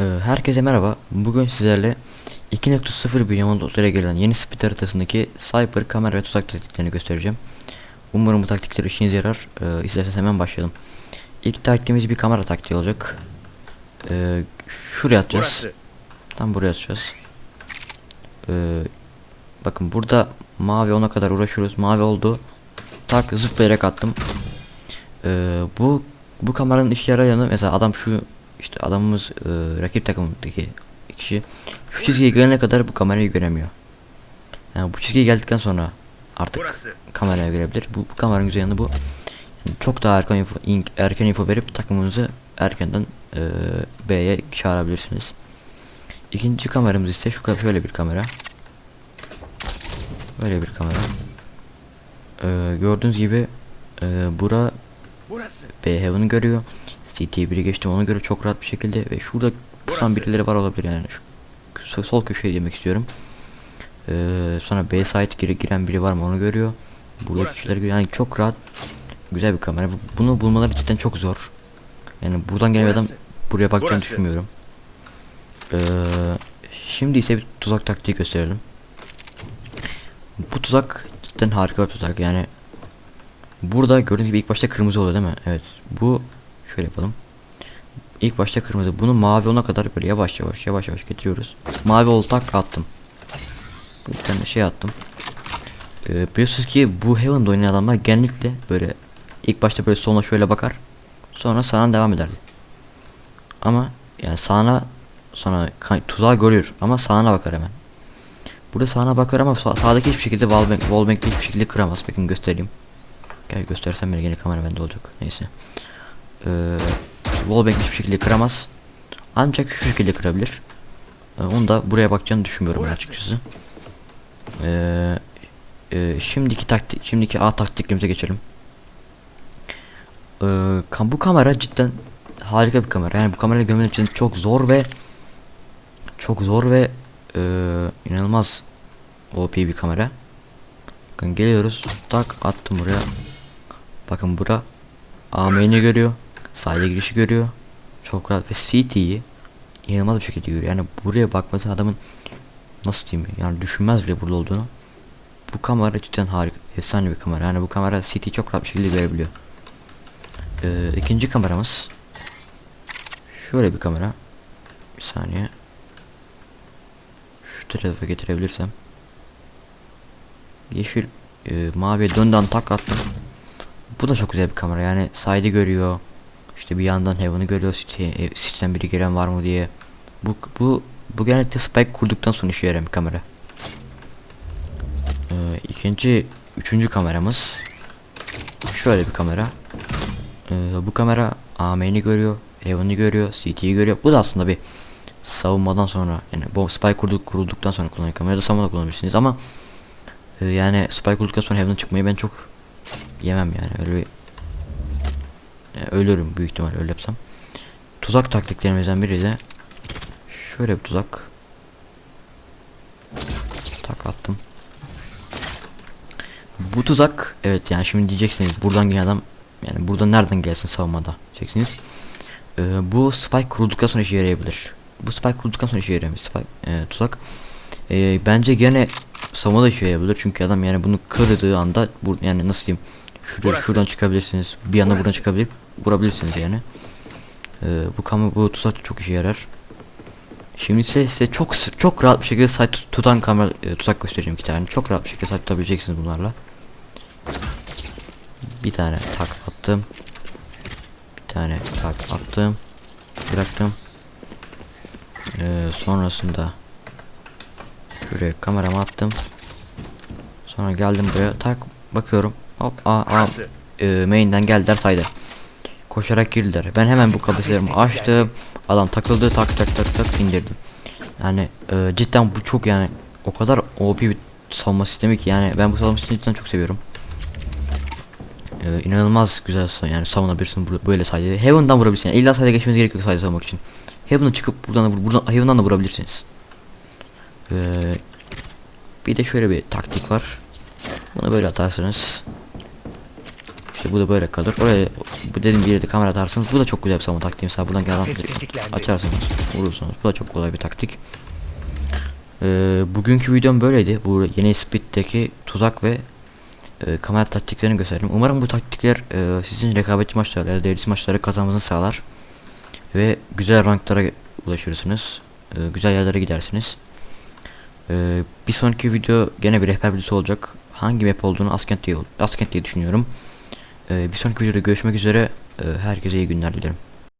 Ee, herkese merhaba. Bugün sizlerle 2.0 bir yaman ile gelen yeni speed haritasındaki Cyber kamera ve tuzak taktiklerini göstereceğim. Umarım bu taktikler işinize yarar. Ee, isterseniz hemen başlayalım. İlk taktiğimiz bir kamera taktiği olacak. Ee, şuraya atacağız. Burası. Tam buraya atacağız. Ee, bakın burada mavi ona kadar uğraşıyoruz. Mavi oldu. Tak zıplayarak attım. Ee, bu bu kameranın işe yarayanı mesela adam şu işte adamımız e, rakip takımdaki kişi şu çizgiye gelene kadar bu kamerayı göremiyor. Yani bu çizgiye geldikten sonra artık Burası. kameraya görebilir. Bu, bu kameranın güzel yanı bu. Yani çok daha erken info, in- erken info verip takımınızı erkenden e, B'ye çağırabilirsiniz. İkinci kameramız ise şu şöyle bir kamera. Böyle bir kamera. Ee, gördüğünüz gibi e, bura. B Heaven'ı görüyor. CT'ye biri geçti onu görüyor çok rahat bir şekilde ve şurada Burası. birileri var olabilir yani şu so- sol köşeye demek istiyorum. Ee, sonra B site gire giren biri var mı onu görüyor. Burada Burası. kişiler yani çok rahat güzel bir kamera. Bu- Bunu bulmaları cidden çok zor. Yani buradan gelen adam buraya bakacağını Burası. düşünmüyorum. Ee, şimdi ise bir tuzak taktiği gösterelim. Bu tuzak cidden harika bir tuzak yani. Burada gördüğünüz gibi ilk başta kırmızı oluyor değil mi? Evet. Bu şöyle yapalım. İlk başta kırmızı. Bunu mavi ona kadar böyle yavaş yavaş yavaş yavaş getiriyoruz. Mavi oldu tak attım. Bir tane şey attım. Ee, biliyorsunuz ki bu Heaven'da oynayan adamlar genellikle böyle ilk başta böyle soluna şöyle bakar. Sonra sağına devam ederdi. Ama yani sağına sonra tuzağı görüyor ama sağına bakar hemen. Burada sağına bakar ama sağ- sağdaki hiçbir şekilde wallbang, wallbang'de hiçbir şekilde kıramaz. Bakın göstereyim. Gel göstersem bile yine kamera bende olacak. Neyse. Ee, wallbang hiçbir şekilde kıramaz. Ancak şu şekilde kırabilir. Ee, onu da buraya bakacağını düşünmüyorum açıkçası. Ee, e, şimdiki taktik, şimdiki A taktiklerimize geçelim. Ee, bu kamera cidden harika bir kamera. Yani bu kamerayla görmek için çok zor ve çok zor ve e, inanılmaz OP bir kamera. Bakın geliyoruz. Tak attım buraya. Bakın bura AM'ni görüyor. Sahile girişi görüyor. Çok rahat ve CT'yi inanılmaz bir şekilde görüyor. Yani buraya bakması adamın nasıl diyeyim yani düşünmez bile burada olduğunu. Bu kamera cidden harika. Efsane bir kamera. Yani bu kamera CT'yi çok rahat bir şekilde görebiliyor. Ee, ikinci kameramız şöyle bir kamera. Bir saniye. Şu tarafa getirebilirsem. Yeşil e, mavi dönden tak attım. Bu da çok güzel bir kamera yani side'ı görüyor. İşte bir yandan Heaven'ı görüyor. City, e, biri gelen var mı diye. Bu bu bu genellikle spike kurduktan sonra işe yarayan bir kamera. Ee, ikinci, üçüncü kameramız şöyle bir kamera. Ee, bu kamera AM'ni görüyor, Heaven'ı görüyor, CT'yi görüyor. Bu da aslında bir savunmadan sonra yani bu spike kurduk kurulduktan sonra kullanılan kamera da savunmada kullanabilirsiniz ama e, yani spike kurduktan sonra Heaven'a çıkmayı ben çok yemem yani öyle bir yani ölürüm büyük ihtimal öyle. Tuzak taktiklerimizden biri de şöyle bir tuzak. Tak attım. Bu tuzak evet yani şimdi diyeceksiniz buradan gelen adam yani buradan nereden gelsin savunmada diyeceksiniz. Ee, bu spike kurulduktan sonra işe yarayabilir. Bu spike kurulduktan sonra işe yarayabilir spike e, tuzak. Ee, bence gene savunmada işe yarayabilir çünkü adam yani bunu kırdığı anda bu yani nasıl diyeyim şuraya şuradan çıkabilirsiniz bir anda buradan çıkabilir vurabilirsiniz yani. Ee, bu kamu bu tuzak çok işe yarar. Şimdi ise size çok çok rahat bir şekilde site tut- tutan kamera e, tuzak göstereceğim iki tane. Çok rahat bir şekilde site tutabileceksiniz bunlarla. Bir tane tak attım. Bir tane tak attım. Bıraktım. Ee, sonrasında şuraya kameramı attım. Sonra geldim buraya tak bakıyorum. Hop aa, aa e, main'den geldiler saydı. Koşarak girdiler. Ben hemen bu kapasitelerimi açtım. Adam takıldı tak tak tak tak indirdim. Yani e, cidden bu çok yani o kadar OP bir savunma sistemi ki yani ben bu savunma sistemini cidden çok seviyorum. E, inanılmaz güzel yani savunabilirsin böyle sayede. Heaven'dan vurabilirsin. Yani illa sayede geçmeniz gerekiyor sayede savunmak için. Heaven'a çıkıp buradan da vur, buradan Heaven'dan da vurabilirsiniz. E, bir de şöyle bir taktik var. Bunu böyle atarsınız. Bu da böyle kalır. Oraya bu dediğim bir yerde kamera atarsınız. Bu da çok güzel bir savunma taktiği. Mesela buradan gelen açarsınız, vurursunuz. Bu da çok kolay bir taktik. Ee, bugünkü videom böyleydi. Bu yeni Speed'deki tuzak ve e, kamera taktiklerini gösterdim. Umarım bu taktikler e, sizin rekabetçi maçlarda, ya da dereceli maçları kazanmanızı sağlar. Ve güzel ranklara ulaşırsınız. E, güzel yerlere gidersiniz. E, bir sonraki video gene bir rehber videosu olacak. Hangi map olduğunu Askent diye, Askent diye düşünüyorum. E, bir sonraki videoda görüşmek üzere. E, herkese iyi günler dilerim.